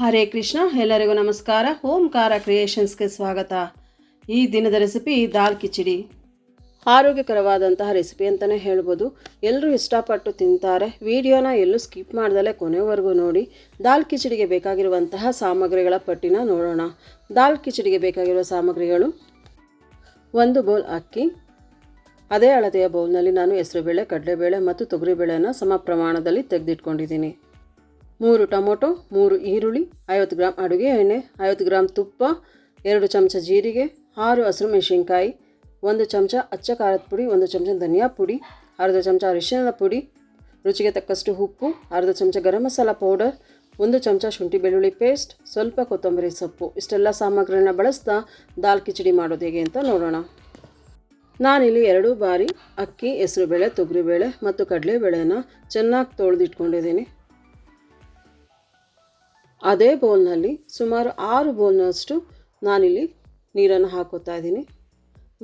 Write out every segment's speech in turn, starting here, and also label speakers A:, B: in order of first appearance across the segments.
A: ಹರೇ ಕೃಷ್ಣ, ಎಲ್ಲರಿಗೂ ನಮಸ್ಕಾರ. ಓಂಕಾರ ಕ್ರಿಯೇಷನ್ಸ್ಗೆ ಸ್ವಾಗತ. ಈ ದಿನದ ರೆಸಿಪಿ ದಾಲ್ ಕಿಚಡಿ. ಆರೋಗ್ಯಕರವಾದಂತಹ ರೆಸಿಪಿ ಅಂತಲೇ ಹೇಳ್ಬೋದು. ಎಲ್ಲರೂ ಇಷ್ಟಪಟ್ಟು ತಿಂತಾರೆ. ವಿಡಿಯೋನ ಎಲ್ಲೂ ಸ್ಕಿಪ್ ಮಾಡ್ದಲೇ ಕೊನೆವರೆಗೂ ನೋಡಿ. ದಾಲ್ ಕಿಚಡಿಗೆ ಬೇಕಾಗಿರುವಂತಹ ಸಾಮಗ್ರಿಗಳ ಪಟ್ಟಿನ ನೋಡೋಣ. ದಾಲ್ ಕಿಚಡಿಗೆ ಬೇಕಾಗಿರುವ ಸಾಮಗ್ರಿಗಳು ಒಂದು ಬೌಲ್ ಅಕ್ಕಿ, ಅದೇ ಅಳತೆಯ ಬೌಲ್ನಲ್ಲಿ ನಾನು ಹೆಸರುಬೇಳೆ, ಕಡಲೆಬೇಳೆ ಮತ್ತು ತೊಗರಿಬೇಳೆಯನ್ನು ಸಮ ಪ್ರಮಾಣದಲ್ಲಿ ತೆಗೆದಿಟ್ಕೊಂಡಿದ್ದೀನಿ. ಮೂರು ಟೊಮೊಟೊ, ಮೂರು ಈರುಳ್ಳಿ, ಐವತ್ತು ಗ್ರಾಮ್ ಅಡುಗೆ ಎಣ್ಣೆ, ಐವತ್ತು ಗ್ರಾಮ್ ತುಪ್ಪ, ಎರಡು ಚಮಚ ಜೀರಿಗೆ, ಆರು ಹಸಿರು ಮೆಣಸಿನ್ಕಾಯಿ, ಒಂದು ಚಮಚ ಅಚ್ಚ ಖಾರದ ಪುಡಿ, ಒಂದು ಚಮಚ ಧನಿಯಾ ಪುಡಿ, ಅರ್ಧ ಚಮಚ ಅರಿಶಿನದ ಪುಡಿ, ರುಚಿಗೆ ತಕ್ಕಷ್ಟು ಉಪ್ಪು, ಅರ್ಧ ಚಮಚ ಗರಂ ಮಸಾಲ ಪೌಡರ್, ಒಂದು ಚಮಚ ಶುಂಠಿ ಬೆಳ್ಳುಳ್ಳಿ ಪೇಸ್ಟ್, ಸ್ವಲ್ಪ ಕೊತ್ತಂಬರಿ ಸೊಪ್ಪು. ಇಷ್ಟೆಲ್ಲ ಸಾಮಗ್ರಿಗಳನ್ನ ಬಳಸ್ತಾ ದಾಲ್ ಕಿಚಡಿ ಮಾಡೋದು ಹೇಗೆ ಅಂತ ನೋಡೋಣ. ನಾನಿಲ್ಲಿ ಎರಡು ಬಾರಿ ಅಕ್ಕಿ, ಹೆಸರುಬೇಳೆ, ತೊಗರಿಬೇಳೆ ಮತ್ತು ಕಡಲೆಬೇಳೆನ ಚೆನ್ನಾಗಿ ತೊಳೆದಿಟ್ಕೊಂಡಿದ್ದೀನಿ. ಅದೇ ಬೌಲ್ನಲ್ಲಿ ಸುಮಾರು ಆರು ಬೌಲ್ನಷ್ಟು ನಾನಿಲ್ಲಿ ನೀರನ್ನು ಹಾಕೋತಾ ಇದ್ದೀನಿ.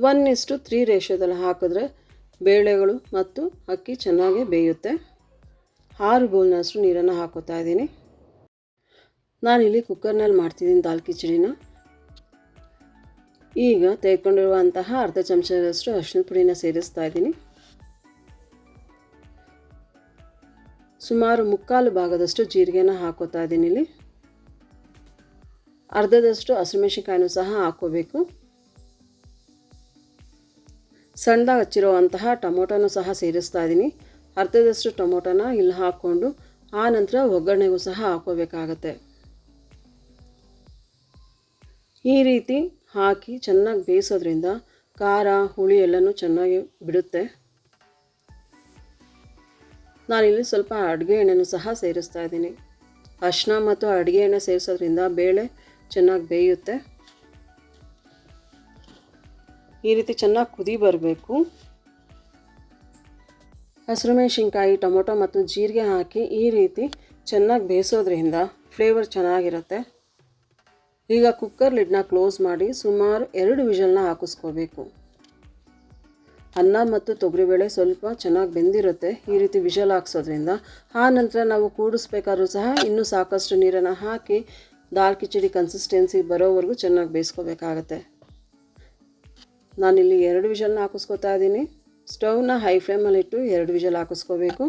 A: ಒನ್ ಇಷ್ಟು ತ್ರೀ ರೇಷೋದಲ್ಲಿ ಹಾಕಿದ್ರೆ ಬೇಳೆಗಳು ಮತ್ತು ಅಕ್ಕಿ ಚೆನ್ನಾಗಿ ಬೇಯುತ್ತೆ. ಆರು ಬೌಲ್ನಷ್ಟು ನೀರನ್ನು ಹಾಕೋತಾ ಇದ್ದೀನಿ. ನಾನಿಲ್ಲಿ ಕುಕ್ಕರ್ನಲ್ಲಿ ಮಾಡ್ತಿದ್ದೀನಿ ದಾಲ್ ಕಿಚಡಿನ. ಈಗ ತೆಗೆದುಕೊಂಡಿರುವಂತಹ ಅರ್ಧ ಚಮಚದಷ್ಟು ಅರಿಶಿನ ಪುಡಿನ ಸೇರಿಸ್ತಾ ಇದ್ದೀನಿ. ಸುಮಾರು ಮುಕ್ಕಾಲು ಭಾಗದಷ್ಟು ಜೀರಿಗೆನ ಹಾಕೋತಾ ಇದ್ದೀನಿ ಇಲ್ಲಿ. ಅರ್ಧದಷ್ಟು ಹಸಿಮೆಣಸಿನ್ಕಾಯಿನೂ ಸಹ ಹಾಕೋಬೇಕು ಸಣ್ಣದಾಗಿ ಹಚ್ಚಿರುವಂತಹ ಟೊಮೊಟೊನೂ ಸಹ ಸೇರಿಸ್ತಾ ಇದ್ದೀನಿ ಅರ್ಧದಷ್ಟು ಟೊಮೊಟೊನ ಇಲ್ಲಿ ಹಾಕ್ಕೊಂಡು ಆ ನಂತರ ಒಗ್ಗರಣೆಗೂ ಸಹ ಹಾಕೋಬೇಕಾಗತ್ತೆ ಈ ರೀತಿ ಹಾಕಿ ಚೆನ್ನಾಗಿ ಬೇಯಿಸೋದ್ರಿಂದ ಖಾರ, ಹುಳಿ ಎಲ್ಲನೂ ಚೆನ್ನಾಗಿ ಬಿಡುತ್ತೆ. ನಾನಿಲ್ಲಿ ಸ್ವಲ್ಪ ಅಡುಗೆ ಎಣ್ಣೆನೂ ಸಹ ಸೇರಿಸ್ತಾ ಇದ್ದೀನಿ ಅರಿಶಿನ ಮತ್ತು ಅಡುಗೆ ಎಣ್ಣೆ ಸೇರಿಸೋದ್ರಿಂದ ಬೇಳೆ ಚೆನ್ನಾಗಿ ಬೇಯುತ್ತೆ. ಈ ರೀತಿ ಚೆನ್ನಾಗಿ ಕುದಿ ಬರಬೇಕು. ಹಸಿರು ಮೆಣಸಿನ್ಕಾಯಿ ಟೊಮೊಟೊ ಮತ್ತು ಜೀರಿಗೆ ಹಾಕಿ ಈ ರೀತಿ ಚೆನ್ನಾಗಿ ಬೇಯಿಸೋದ್ರಿಂದ ಫ್ಲೇವರ್ ಚೆನ್ನಾಗಿರುತ್ತೆ. ಈಗ ಕುಕ್ಕರ್ ಲಿಡ್ನ ಕ್ಲೋಸ್ ಮಾಡಿ ಸುಮಾರು ಎರಡು ವಿಷಲ್ನ ಹಾಕಿಸ್ಕೋಬೇಕು. ಅನ್ನ ಮತ್ತು ತೊಗರಿಬೇಳೆ ಸ್ವಲ್ಪ ಚೆನ್ನಾಗಿ ಬೆಂದಿರುತ್ತೆ. ಈ ರೀತಿ ವಿಷಲ್ ಹಾಕ್ಸೋದ್ರಿಂದ ಆ ನಂತರ ನಾವು ಕೂಡಿಸ್ಬೇಕಾದ್ರೂ ಸಹ ಇನ್ನೂ ಸಾಕಷ್ಟು ನೀರನ್ನು ಹಾಕಿ ದಾಲ್ ಕಿಚಡಿ ಕನ್ಸಿಸ್ಟೆನ್ಸಿ ಬರೋವರೆಗೂ ಚೆನ್ನಾಗಿ ಬೇಯಿಸ್ಕೋಬೇಕಾಗತ್ತೆ. ನಾನಿಲ್ಲಿ ಎರಡು ವಿಷಲ್ನ ಹಾಕಿಸ್ಕೊತಾ ಇದ್ದೀನಿ. ಸ್ಟವ್ನ ಹೈ ಫ್ಲೇಮಲ್ಲಿಟ್ಟು ಎರಡು ವಿಷಲ್ ಹಾಕಿಸ್ಕೋಬೇಕು.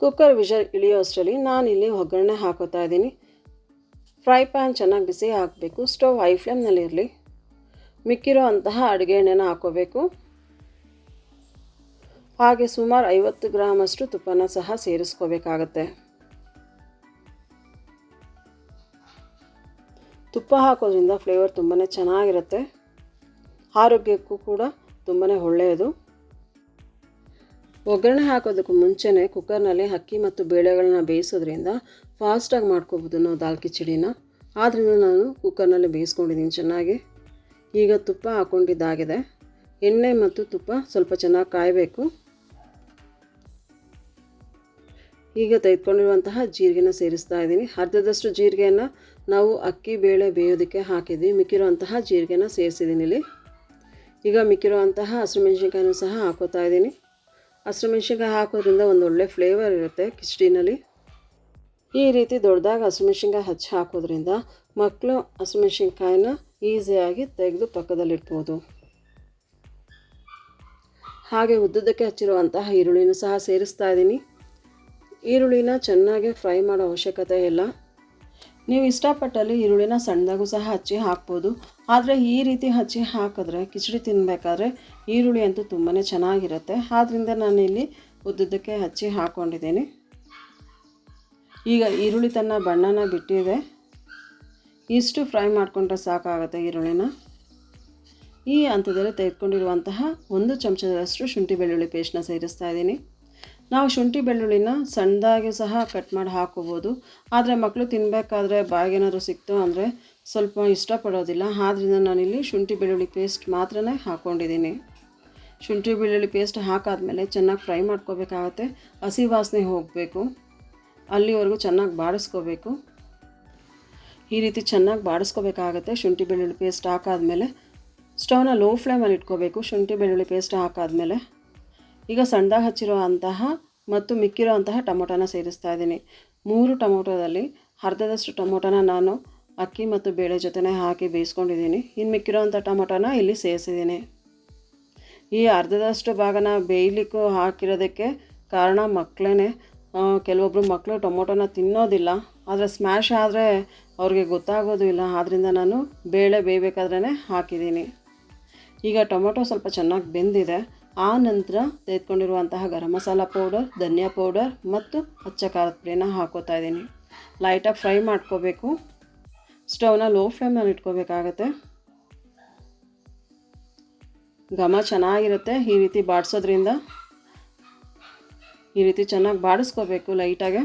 A: ಕುಕ್ಕರ್ ವಿಷಲ್ ಇಳಿಯೋ ಅಷ್ಟರಲ್ಲಿ ನಾನಿಲ್ಲಿ ಒಗ್ಗರಣೆ ಹಾಕೋತಾ ಇದ್ದೀನಿ. ಫ್ರೈ ಪ್ಯಾನ್ ಚೆನ್ನಾಗಿ ಬಿಸಿ ಹಾಕಬೇಕು. ಸ್ಟವ್ ಹೈ ಫ್ಲೇಮ್ನಲ್ಲಿರಲಿ ಮಿಕ್ಕಿರೋ ಅಂತಹ ಅಡುಗೆ ಎಣ್ಣೆನ ಹಾಕೋಬೇಕು. ಹಾಗೆ ಸುಮಾರು ಐವತ್ತು ಗ್ರಾಮಷ್ಟು ತುಪ್ಪನ ಸಹ ಸೇರಿಸ್ಕೋಬೇಕಾಗತ್ತೆ. ತುಪ್ಪ ಹಾಕೋದ್ರಿಂದ ಫ್ಲೇವರ್ ತುಂಬಾ ಚೆನ್ನಾಗಿರುತ್ತೆ. ಆರೋಗ್ಯಕ್ಕೂ ಕೂಡ ತುಂಬಾ ಒಳ್ಳೆಯದು. ಒಗ್ಗರಣೆ ಹಾಕೋದಕ್ಕೂ ಮುಂಚೆನೇ ಕುಕ್ಕರ್ನಲ್ಲಿ ಅಕ್ಕಿ ಮತ್ತು ಬೇಳೆಗಳನ್ನ ಬೇಯಿಸೋದ್ರಿಂದ ಫಾಸ್ಟಾಗಿ ಮಾಡ್ಕೋಬೋದು ನಾವು ದಾಲ್ ಕಿಚಡಿನ. ಆದ್ದರಿಂದ ನಾನು ಕುಕ್ಕರ್ನಲ್ಲಿ ಬೇಯಿಸ್ಕೊಂಡಿದ್ದೀನಿ ಚೆನ್ನಾಗಿ. ಈಗ ತುಪ್ಪ ಹಾಕ್ಕೊಂಡಿದ್ದಾಗಿದೆ ಎಣ್ಣೆ ಮತ್ತು ತುಪ್ಪ ಸ್ವಲ್ಪ ಚೆನ್ನಾಗಿ ಕಾಯಬೇಕು. ಈಗ ತೆಗೆದುಕೊಂಡಿರುವಂತಹ ಜೀರಿಗೆನ ಸೇರಿಸ್ತಾ ಇದ್ದೀನಿ. ಅರ್ಧದಷ್ಟು ಜೀರಿಗೆಯನ್ನು ನಾವು ಅಕ್ಕಿ ಬೇಳೆ ಬೇಯೋದಕ್ಕೆ ಹಾಕಿದ್ವಿ. ಮಿಕ್ಕಿರುವಂತಹ ಜೀರಿಗೆನ ಸೇರಿಸಿದ್ದೀನಿ ಇಲ್ಲಿ. ಈಗ ಮಿಕ್ಕಿರುವಂತಹ ಹಸಿರು ಮೆಣಸಿನ್ಕಾಯಿನೂ ಸಹ ಹಾಕೋತಾ ಇದ್ದೀನಿ. ಹಸಿರು ಮೆಣಸಿನ್ಕಾಯಿ ಹಾಕೋದ್ರಿಂದ ಒಂದು ಒಳ್ಳೆ ಫ್ಲೇವರ್ ಇರುತ್ತೆ ಕಿಚಡಿನಲ್ಲಿ ಈ ರೀತಿ ದೊಡ್ಡದಾಗಿ ಹಸಿಮೆಣ್ಸಿನ್ಕಾಯಿ ಹಚ್ಚಿ ಹಾಕೋದ್ರಿಂದ ಮಕ್ಕಳು ಹಸಿಮೆಣ್ಸಿನ್ಕಾಯಿನ ಈಸಿಯಾಗಿ ತೆಗೆದು ಪಕ್ಕದಲ್ಲಿಡ್ಬೋದು ಹಾಗೆ ಉದ್ದುದಕ್ಕೆ ಹಚ್ಚಿರುವಂತಹ ಈರುಳ್ಳಿನೂ ಸಹ ಸೇರಿಸ್ತಾ ಇದ್ದೀನಿ. ಈರುಳ್ಳಿನ ಚೆನ್ನಾಗಿ ಫ್ರೈ ಮಾಡೋ ಅವಶ್ಯಕತೆ ಇಲ್ಲ. ನೀವು ಇಷ್ಟಪಟ್ಟಲ್ಲಿ ಈರುಳ್ಳಿನ ಸಣ್ಣದಾಗೂ ಸಹ ಹಚ್ಚಿ ಹಾಕ್ಬೋದು. ಆದರೆ ಈ ರೀತಿ ಹಚ್ಚಿ ಹಾಕಿದ್ರೆ, ಕಿಚಡಿ ತಿನ್ನಬೇಕಾದ್ರೆ ಈರುಳ್ಳಿ ಅಂತೂ ತುಂಬಾ ಚೆನ್ನಾಗಿರುತ್ತೆ. ಆದ್ದರಿಂದ ನಾನಿಲ್ಲಿ ಉದ್ದುದ್ದಕ್ಕೆ ಹಚ್ಚಿ ಹಾಕ್ಕೊಂಡಿದ್ದೀನಿ ಈಗ ಈರುಳ್ಳಿ ತನ್ನ ಬಣ್ಣನ ಬಿಟ್ಟಿದೆ. ಇಷ್ಟು ಫ್ರೈ ಮಾಡಿಕೊಂಡ್ರೆ ಸಾಕಾಗುತ್ತೆ ಈರುಳ್ಳಿನ. ಈ ಹಂತದಲ್ಲಿ ತೆಗೆದುಕೊಂಡಿರುವಂತಹ ಒಂದು ಚಮಚದಷ್ಟು ಶುಂಠಿ ಬೆಳ್ಳುಳ್ಳಿ ಪೇಸ್ಟ್ನ ಸೇರಿಸ್ತಾ ಇದ್ದೀನಿ. ನಾವು ಶುಂಠಿ ಬೆಳ್ಳುಳ್ಳಿನ ಸಣ್ಣದಾಗಿ ಸಹ ಕಟ್ ಮಾಡಿ ಹಾಕೋಬೋದು. ಆದರೆ ಮಕ್ಕಳು ತಿನ್ನಬೇಕಾದ್ರೆ ಬಾಯಿಗೇನಾದರೂ ಸಿಕ್ತು ಅಂದರೆ ಸ್ವಲ್ಪ ಇಷ್ಟಪಡೋದಿಲ್ಲ. ಆದ್ದರಿಂದ ನಾನಿಲ್ಲಿ ಶುಂಠಿ ಬೆಳ್ಳುಳ್ಳಿ ಪೇಸ್ಟ್ ಮಾತ್ರನೇ ಹಾಕ್ಕೊಂಡಿದ್ದೀನಿ ಶುಂಠಿ ಬೆಳ್ಳುಳ್ಳಿ ಪೇಸ್ಟ್ ಹಾಕಾದಮೇಲೆ ಚೆನ್ನಾಗಿ ಫ್ರೈ ಮಾಡ್ಕೋಬೇಕಾಗತ್ತೆ. ಹಸಿ ವಾಸನೆ ಹೋಗಬೇಕು. ಅಲ್ಲಿವರೆಗೂ ಚೆನ್ನಾಗಿ ಬಾಡಿಸ್ಕೋಬೇಕು. ಈ ರೀತಿ ಚೆನ್ನಾಗಿ ಬಾಡಿಸ್ಕೋಬೇಕಾಗತ್ತೆ ಶುಂಠಿ ಬೆಳ್ಳುಳ್ಳಿ ಪೇಸ್ಟ್ ಹಾಕಾದಮೇಲೆ. ಸ್ಟವ್ನ ಲೋ ಫ್ಲೇಮಲ್ಲಿ ಇಟ್ಕೋಬೇಕು. ಶುಂಠಿ ಬೆಳ್ಳುಳ್ಳಿ ಪೇಸ್ಟ್ ಹಾಕಾದ್ಮೇಲೆ. ಈಗ ಸಣ್ಣದಾಗಿ ಹಚ್ಚಿರೋ ಅಂತಹ ಮತ್ತು ಮಿಕ್ಕಿರೋ ಅಂತಹ ಟೊಮೊಟೊನ ಸೇರಿಸ್ತಾ ಇದ್ದೀನಿ. ಮೂರು ಟೊಮೊಟೊದಲ್ಲಿ ಅರ್ಧದಷ್ಟು ಟೊಮೊಟೊನ ನಾನು ಅಕ್ಕಿ ಮತ್ತು ಬೇಳೆ ಜೊತೆನೇ ಹಾಕಿ ಬೇಯಿಸ್ಕೊಂಡಿದ್ದೀನಿ. ಇನ್ನು ಮಿಕ್ಕಿರೋಂಥ ಟೊಮೊಟೊನ ಇಲ್ಲಿ ಸೇರಿಸಿದ್ದೀನಿ. ಈ ಅರ್ಧದಷ್ಟು ಭಾಗನ ಬೇಯಲಿಕ್ಕೂ ಹಾಕಿರೋದಕ್ಕೆ ಕಾರಣ ಮಕ್ಕಳೇ ಕೆಲವೊಬ್ಬರು ಮಕ್ಕಳು ಟೊಮೊಟೊನ ತಿನ್ನೋದಿಲ್ಲ. ಆದರೆ ಸ್ಮ್ಯಾಶ್ ಆದರೆ ಅವ್ರಿಗೆ ಗೊತ್ತಾಗೋದು ಇಲ್ಲ. ಆದ್ದರಿಂದ ನಾನು ಬೇಳೆ ಬೇಯಬೇಕಾದ್ರೇ ಹಾಕಿದ್ದೀನಿ. ಈಗ ಟೊಮೊಟೊ ಸ್ವಲ್ಪ ಚೆನ್ನಾಗಿ ಬೆಂದಿದೆ. ಆ ನಂತರ ತೆಗೆದುಕೊಂಡಿರುವಂತಹ ಗರಂ ಮಸಾಲ ಪೌಡರ್, ಧನಿಯಾ ಪೌಡರ್ ಮತ್ತು ಅಚ್ಚ ಖಾರದ ಪುಡಿನ ಹಾಕೋತಾ ಇದ್ದೀನಿ. ಲೈಟಾಗಿ ಫ್ರೈ ಮಾಡ್ಕೋಬೇಕು. ಸ್ಟವ್ನ ಲೋ ಫ್ಲೇಮ್ನಲ್ಲಿ ಇಟ್ಕೋಬೇಕಾಗತ್ತೆ. ಘಮ ಚೆನ್ನಾಗಿರುತ್ತೆ ಈ ರೀತಿ ಬಾಡಿಸೋದ್ರಿಂದ. ಈ ರೀತಿ ಚೆನ್ನಾಗಿ ಬಾಡಿಸ್ಕೋಬೇಕು ಲೈಟಾಗೆ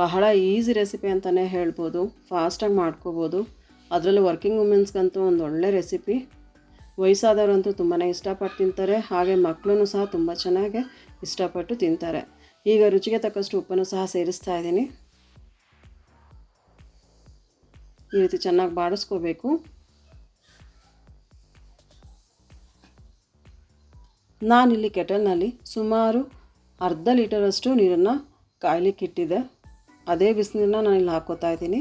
A: ಬಹಳ ಈಸಿ ರೆಸಿಪಿ ಅಂತಲೇ ಹೇಳ್ಬೋದು. ಫಾಸ್ಟಾಗಿ ಮಾಡ್ಕೋಬೋದು. ಅದರಲ್ಲೂ ವರ್ಕಿಂಗ್ ವುಮೆನ್ಸ್ಗಂತೂ ಒಂದು ಒಳ್ಳೆ ರೆಸಿಪಿ ವಯಸ್ಸಾದವರಂತೂ ತುಂಬಾ ಇಷ್ಟಪಟ್ಟು ತಿಂತಾರೆ, ಹಾಗೆ ಮಕ್ಕಳೂ ಸಹ ತುಂಬ ಚೆನ್ನಾಗಿ ಇಷ್ಟಪಟ್ಟು ತಿಂತಾರೆ. ಈಗ ರುಚಿಗೆ ತಕ್ಕಷ್ಟು ಉಪ್ಪನ್ನು ಸಹ ಸೇರಿಸ್ತಾ ಇದ್ದೀನಿ. ಈ ರೀತಿ ಚೆನ್ನಾಗಿ ಬಾಡಿಸ್ಕೋಬೇಕು. ನಾನಿಲ್ಲಿ ಕೆಟಲ್ನಲ್ಲಿ ಸುಮಾರು ಅರ್ಧ ಲೀಟರಷ್ಟು ನೀರನ್ನು ಕಾಯ್ಲಿಕ್ಕೆ ಇಟ್ಟಿದ್ದೆ ಅದೇ ಬಿಸಿನೀರನ್ನ ನಾನು ಇಲ್ಲಿ ಹಾಕ್ಕೋತಾ ಇದ್ದೀನಿ.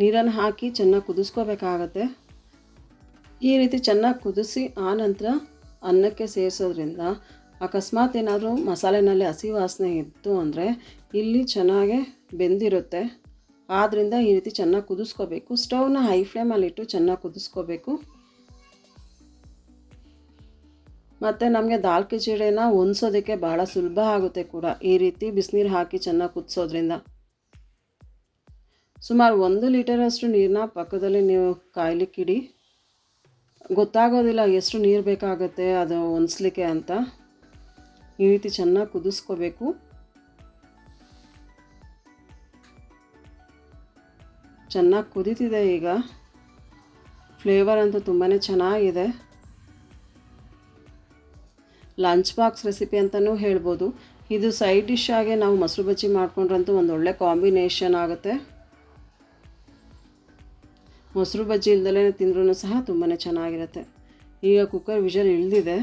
A: ನೀರನ್ನು ಹಾಕಿ ಚೆನ್ನಾಗಿ ಕುದಿಸ್ಕೋಬೇಕಾಗತ್ತೆ. ಈ ರೀತಿ ಚೆನ್ನಾಗಿ ಕುದಿಸಿ ಆನಂತರ ಅನ್ನಕ್ಕೆ ಸೇರಿಸೋದ್ರಿಂದ ಅಕಸ್ಮಾತ್ ಏನಾದರೂ ಮಸಾಲೆನಲ್ಲಿ ಹಸಿ ವಾಸನೆ ಇತ್ತು ಅಂದರೆ ಇಲ್ಲಿ ಚೆನ್ನಾಗೆ ಬೆಂದಿರುತ್ತೆ. ಆದ್ದರಿಂದ ಈ ರೀತಿ ಚೆನ್ನಾಗಿ ಕುದಿಸ್ಕೋಬೇಕು. ಸ್ಟೌವ್ನ ಹೈ ಫ್ಲೇಮಲ್ಲಿಟ್ಟು ಚೆನ್ನಾಗಿ ಕುದಿಸ್ಕೋಬೇಕು. ಮತ್ತು ನಮಗೆ ದಾಲ್ ಕಿಚಡಿನ ಹೊಂದ್ಸೋದಕ್ಕೆ ಭಾಳ ಸುಲಭ ಆಗುತ್ತೆ ಕೂಡ. ಈ ರೀತಿ ಬಿಸಿನೀರು ಹಾಕಿ ಚೆನ್ನಾಗಿ ಕುದಿಸೋದ್ರಿಂದ. ಸುಮಾರು ಒಂದು ಲೀಟರಷ್ಟು ನೀರನ್ನ ಪಕ್ಕದಲ್ಲಿ ನೀವು ಕಾಯ್ಲಿಕ್ಕಿಡಿ ಗೊತ್ತಾಗೋದಿಲ್ಲ ಎಷ್ಟು ನೀರು ಬೇಕಾಗುತ್ತೆ, ಅದು ಹೊಂದಿಸ್ಲಿಕ್ಕೆ ಅಂತ. ಈ ರೀತಿ ಚೆನ್ನಾಗಿ ಕುದಿಸ್ಕೋಬೇಕು. ಚೆನ್ನಾಗಿ ಕುದೀತಿದೆ ಈಗ. ಫ್ಲೇವರ್ ಅಂತೂ ತುಂಬಾ ಚೆನ್ನಾಗಿದೆ. ಲಂಚ್ ಬಾಕ್ಸ್ ರೆಸಿಪಿ ಅಂತಲೂ ಹೇಳ್ಬೋದು. ಇದು ಸೈಡ್ ಡಿಶ್ ಆಗಿ ನಾವು ಮೊಸರು ಬಜ್ಜಿ ಮಾಡ್ಕೊಂಡ್ರಂತೂ ಒಂದು ಒಳ್ಳೆ ಕಾಂಬಿನೇಷನ್ ಆಗುತ್ತೆ. ಮೊಸರು ಬಜ್ಜಿ ಇಲ್ದಲೇ ತಿಂದ್ರೂ ಸಹ ತುಂಬಾ ಚೆನ್ನಾಗಿರುತ್ತೆ. ಈಗ ಕುಕ್ಕರ್ ವಿಷಲ್ ಇಳಿದಿದೆ.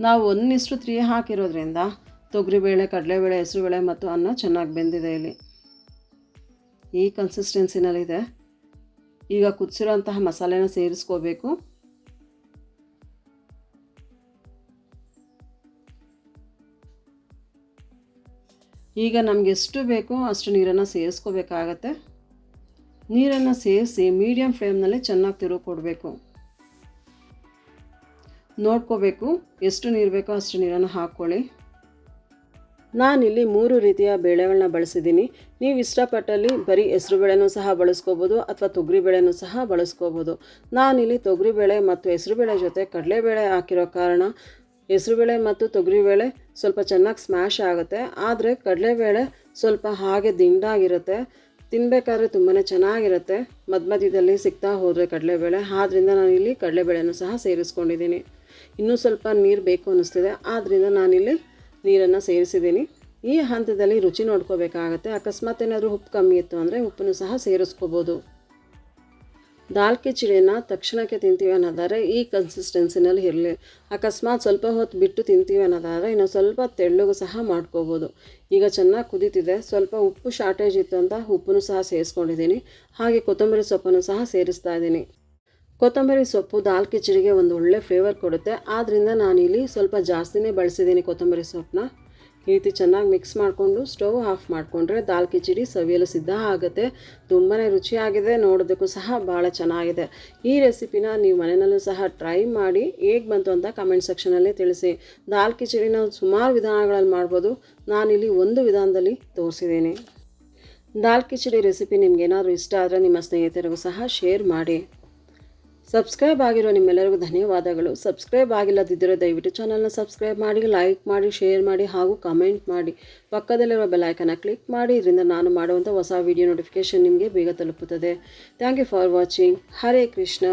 A: ನಾವು ಒಂದಿಷ್ಟು ತ್ರೀ ಹಾಕಿರೋದ್ರಿಂದ ತೊಗರಿಬೇಳೆ, ಕಡಲೆಬೇಳೆ, ಹೆಸರುಬೇಳೆ ಮತ್ತು ಅನ್ನ ಚೆನ್ನಾಗಿ ಬೆಂದಿದೆ ಇಲ್ಲಿ. ಈ ಕನ್ಸಿಸ್ಟೆನ್ಸಿನಲ್ಲಿದೆ ಈಗ ಕುದಿಸಿರೋಂತಹ ಮಸಾಲೆನ ಸೇರಿಸ್ಕೋಬೇಕು. ಈಗ ನಮಗೆ ಎಷ್ಟು ಬೇಕೋ ಅಷ್ಟು ನೀರನ್ನು ಸೇರಿಸ್ಕೋಬೇಕಾಗತ್ತೆ. ನೀರನ್ನು ಸೇರಿಸಿ ಮೀಡಿಯಮ್ ಫ್ಲೇಮ್ನಲ್ಲಿ ಚೆನ್ನಾಗಿ ತಿರುವು ಕೊಡಬೇಕು. ನೋಡ್ಕೋಬೇಕು, ಎಷ್ಟು ನೀರು ಬೇಕೋ ಅಷ್ಟು ನೀರನ್ನು ಹಾಕ್ಕೊಳ್ಳಿ. ನಾನಿಲ್ಲಿ ಮೂರು ರೀತಿಯ ಬೇಳೆಗಳನ್ನ ಬಳಸಿದ್ದೀನಿ. ನೀವು ಇಷ್ಟಪಟ್ಟಲ್ಲಿ ಬರೀ ಹೆಸರುಬೇಳೆನೂ ಸಹ ಬಳಸ್ಕೋಬೋದು ಅಥವಾ ತೊಗರಿ ಬೇಳೆನೂ ಸಹ ಬಳಸ್ಕೋಬೋದು. ನಾನಿಲ್ಲಿ ತೊಗರಿಬೇಳೆ ಮತ್ತು ಹೆಸರು ಬೇಳೆ ಜೊತೆ ಕಡಲೆಬೇಳೆ ಹಾಕಿರೋ ಕಾರಣ ಹೆಸರು ಬೇಳೆ ಮತ್ತು ತೊಗರಿಬೇಳೆ ಸ್ವಲ್ಪ ಚೆನ್ನಾಗಿ ಸ್ಮ್ಯಾಶ್ ಆಗುತ್ತೆ. ಆದರೆ ಕಡಲೆಬೇಳೆ ಸ್ವಲ್ಪ ಹಾಗೆ ದಿಂಡಾಗಿರುತ್ತೆ. ತಿನ್ನಬೇಕಾದ್ರೆ ತುಂಬಾ ಚೆನ್ನಾಗಿರುತ್ತೆ. ಮಧ್ಯ ಮಧ್ಯದಲ್ಲಿ ಸಿಗ್ತಾ ಹೋದರೆ ಕಡಲೆಬೇಳೆ ಆದ್ದರಿಂದ ನಾನಿಲ್ಲಿ ಕಡಲೆಬೇಳೆನೂ ಸಹ ಸೇರಿಸ್ಕೊಂಡಿದ್ದೀನಿ. ಇನ್ನೂ ಸ್ವಲ್ಪ ನೀರು ಬೇಕು ಅನ್ನಿಸ್ತಿದೆ ಆದ್ದರಿಂದ ನಾನಿಲ್ಲಿ ನೀರನ್ನು ಸೇರಿಸಿದ್ದೀನಿ. ಈ ಹಂತದಲ್ಲಿ ರುಚಿ ನೋಡ್ಕೋಬೇಕಾಗತ್ತೆ. ಅಕಸ್ಮಾತ್ ಏನಾದರೂ ಉಪ್ಪು ಕಮ್ಮಿ ಇತ್ತು ಅಂದರೆ ಉಪ್ಪನ್ನು ಸಹ ಸೇರಿಸ್ಕೋಬೋದು. ದಾಲ್ ಕಿಚಡಿನ ತಕ್ಷಣಕ್ಕೆ ತಿಂತೀವಿ ಅನ್ನೋದಾದರೆ ಈ ಕನ್ಸಿಸ್ಟೆನ್ಸಿನಲ್ಲಿ ಇರಲಿ. ಅಕಸ್ಮಾತ್ ಸ್ವಲ್ಪ ಹೊತ್ತು ಬಿಟ್ಟು ತಿಂತೀವಿ ಅನ್ನೋದಾದರೆ ಇನ್ನು ಸ್ವಲ್ಪ ತೆಳ್ಳಗೂ ಸಹ ಮಾಡ್ಕೋಬೋದು. ಈಗ ಚೆನ್ನಾಗಿ ಕುದೀತಿದೆ. ಸ್ವಲ್ಪ ಉಪ್ಪು ಶಾರ್ಟೇಜ್ ಇತ್ತು ಅಂತ ಉಪ್ಪನ್ನು ಸಹ ಸೇರಿಸ್ಕೊಂಡಿದ್ದೀನಿ. ಹಾಗೆ ಕೊತ್ತಂಬರಿ ಸೊಪ್ಪನ್ನು ಸಹ ಸೇರಿಸ್ತಾ ಇದ್ದೀನಿ. ಕೊತ್ತಂಬರಿ ಸೊಪ್ಪು ದಾಲ್ ಕಿಚಡಿಗೆ ಒಂದು ಒಳ್ಳೆ ಫ್ಲೇವರ್ ಕೊಡುತ್ತೆ. ಆದ್ದರಿಂದ ನಾನಿಲ್ಲಿ ಸ್ವಲ್ಪ ಜಾಸ್ತಿನೇ ಬಳಸಿದ್ದೀನಿ ಕೊತ್ತಂಬರಿ ಸೊಪ್ಪನ್ನ. ಈ ರೀತಿ ಚೆನ್ನಾಗಿ ಮಿಕ್ಸ್ ಮಾಡಿಕೊಂಡು ಸ್ಟವ್ ಆಫ್ ಮಾಡಿಕೊಂಡ್ರೆ ದಾಲ್ ಕಿಚಡಿ ಸವಿಯಲು ಸಿದ್ಧ ಆಗುತ್ತೆ. ತುಂಬಾ ರುಚಿಯಾಗಿದೆ, ನೋಡೋದಕ್ಕೂ ಸಹ ಭಾಳ ಚೆನ್ನಾಗಿದೆ. ಈ ರೆಸಿಪಿನ ನೀವು ಮನೆಯಲ್ಲೂ ಸಹ ಟ್ರೈ ಮಾಡಿ ಹೇಗೆ ಬಂತು ಅಂತ ಕಮೆಂಟ್ ಸೆಕ್ಷನಲ್ಲಿ ತಿಳಿಸಿ. ದಾಲ್ ಕಿಚಡಿನ ಸುಮಾರು ವಿಧಾನಗಳಲ್ಲಿ ಮಾಡ್ಬೋದು. ನಾನಿಲ್ಲಿ ಒಂದು ವಿಧಾನದಲ್ಲಿ ತೋರಿಸಿದ್ದೀನಿ. ದಾಲ್ ಕಿಚಡಿ ರೆಸಿಪಿ ನಿಮ್ಗೇನಾದರೂ ಇಷ್ಟ ಆದರೆ ನಿಮ್ಮ ಸ್ನೇಹಿತರಿಗೂ ಸಹ ಶೇರ್ ಮಾಡಿ. ಸಬ್ಸ್ಕ್ರೈಬ್ ಆಗಿರೋ ನಿಮ್ಮೆಲ್ಲರಿಗೂ ಧನ್ಯವಾದಗಳು. ಸಬ್ಸ್ಕ್ರೈಬ್ ಆಗಿಲ್ಲದಿದ್ದರೆ ದಯವಿಟ್ಟು ಚಾನಲ್ನ ಸಬ್ಸ್ಕ್ರೈಬ್ ಮಾಡಿ ಲೈಕ್ ಮಾಡಿ ಶೇರ್ ಮಾಡಿ ಹಾಗೂ ಕಮೆಂಟ್ ಮಾಡಿ. ಪಕ್ಕದಲ್ಲಿರುವ ಬೆಲೈಕನ್ನ ಕ್ಲಿಕ್ ಮಾಡಿ. ಇದರಿಂದ ನಾನು ಮಾಡುವಂಥ ಹೊಸ ವಿಡಿಯೋ ನೋಟಿಫಿಕೇಷನ್ ನಿಮಗೆ ಬೇಗ ತಲುಪುತ್ತದೆ. Thank you for watching Hare Krishna